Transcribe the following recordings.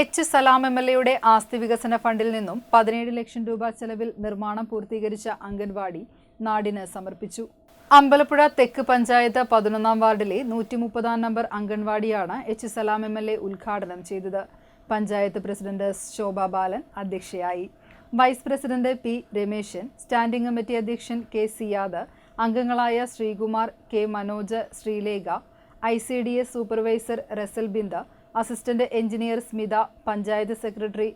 H Salam M L എയുടെ ആസ്തി വികസന ഫണ്ടിൽ നിന്നും പതിനേഴ് ലക്ഷം രൂപ ചെലവിൽ നിർമ്മാണം പൂർത്തീകരിച്ച അംഗൻവാടി നാടിന് സമർപ്പിച്ചു. അമ്പലപ്പുഴ തെക്ക് പഞ്ചായത്ത് പതിനൊന്നാം വാർഡിലെ നൂറ്റി മുപ്പതാം number അംഗൻവാടിയാണ് H Salam M L A ഉദ്ഘാടനം ചെയ്തത്. പഞ്ചായത്ത് പ്രസിഡന്റ് ശോഭ ബാലൻ അധ്യക്ഷയായി. Vice president P Rameshan standing committee അധ്യക്ഷൻ കെ സിയാദ് അംഗങ്ങളായ Sreekumar K Manoj Sreelekha I C D S supervisor Rasal Binda assistant engineer Smitha panchayat secretary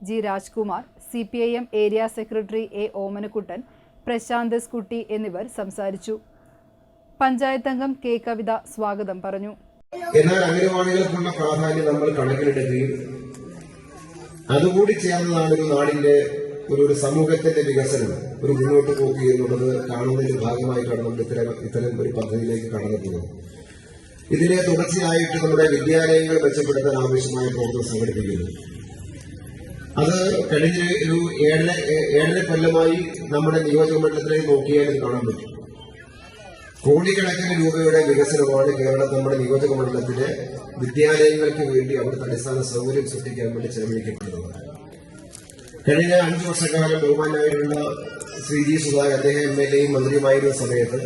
G Rajkumar C P I M area secretary A Omanakuttan Prashanth സ്കുട്ടി എന്നിവർ സംസാരിച്ചു. പഞ്ചായത്ത് അംഗം K കവിത സ്വാഗതം പറഞ്ഞു. എന്നാൽ അംഗനവാടികൾക്കുള്ള പ്രാധാന്യം നമ്മൾ കണക്കിലെടുക്കുകയും അതുകൂടി ചേർന്നതാണ് ഒരു നാടിന്റെ ഒരു ഒരു സമൂഹത്തിന്റെ വികസനം ഒരു മുന്നോട്ട് പോക്ക് എന്നുള്ളത് കാണുന്നതിന്റെ ഭാഗമായിട്ടാണ് നമ്മൾ ഇത്തരം ഇത്തരം ഒരു പദ്ധതിയിലേക്ക് കടന്നെത്തുന്നത് ഇതിനെ തുടർച്ചയായിട്ട് നമ്മുടെ വിദ്യാലയങ്ങൾ മെച്ചപ്പെടുത്താൻ ആവശ്യമായ പ്രവർത്തനം സംഘടിപ്പിക്കുന്നു. അത് കഴിഞ്ഞ ഒരു ഏഴര ഏഴര കൊല്ലമായി നമ്മുടെ നിയോജക മണ്ഡലത്തിലേക്ക് നോക്കിയാൽ ഇത് കാണാൻ പറ്റും. കോടിക്കണക്കിന് രൂപയുടെ വികസനമാണ് കേരളം നമ്മുടെ നിയോജക മണ്ഡലത്തിലെ വിദ്യാലയങ്ങൾക്ക് വേണ്ടി അവിടുത്തെ അടിസ്ഥാന സൗകര്യം സൃഷ്ടിക്കാൻ വേണ്ടി ചെലവഴിക്കപ്പെടുന്നത് കഴിഞ്ഞ അഞ്ചു വർഷക്കാലം ബഹുമാനായിട്ടുള്ള ശ്രീ ജി സുധാകർ അദ്ദേഹം എം എൽ എയും മന്ത്രിയുമായിരുന്ന സമയത്ത്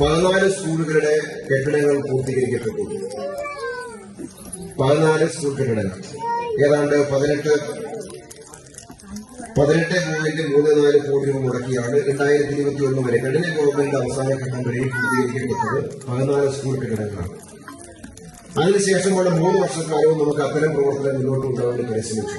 പതിനാല് സ്കൂളുകളുടെ കെട്ടിടങ്ങൾ പൂർത്തീകരിക്കപ്പെട്ടു. പതിനാല് സ്കൂൾ കെട്ടിടങ്ങൾ. ഏതാണ്ട് പതിനെട്ട് പതിനെട്ട് പോയിന്റ് മൂന്ന് നാല് കോടി രൂപ മുടക്കിയാണ് രണ്ടായിരത്തി ഇരുപത്തി ഒന്ന് വരെ കഴിഞ്ഞ ഗവൺമെന്റ് അവസാന ഘട്ടം വരെ പൂർത്തീകരിക്കപ്പെട്ടത് പതിനാല് സ്കൂൾ കെട്ടിടങ്ങളാണ്. അതിനുശേഷമുള്ള മൂന്ന് വർഷക്കാലവും നമുക്ക് അത്തരം പ്രവർത്തനം മുന്നോട്ട് കൊണ്ടുപോകാൻ പരിശ്രമിച്ചു.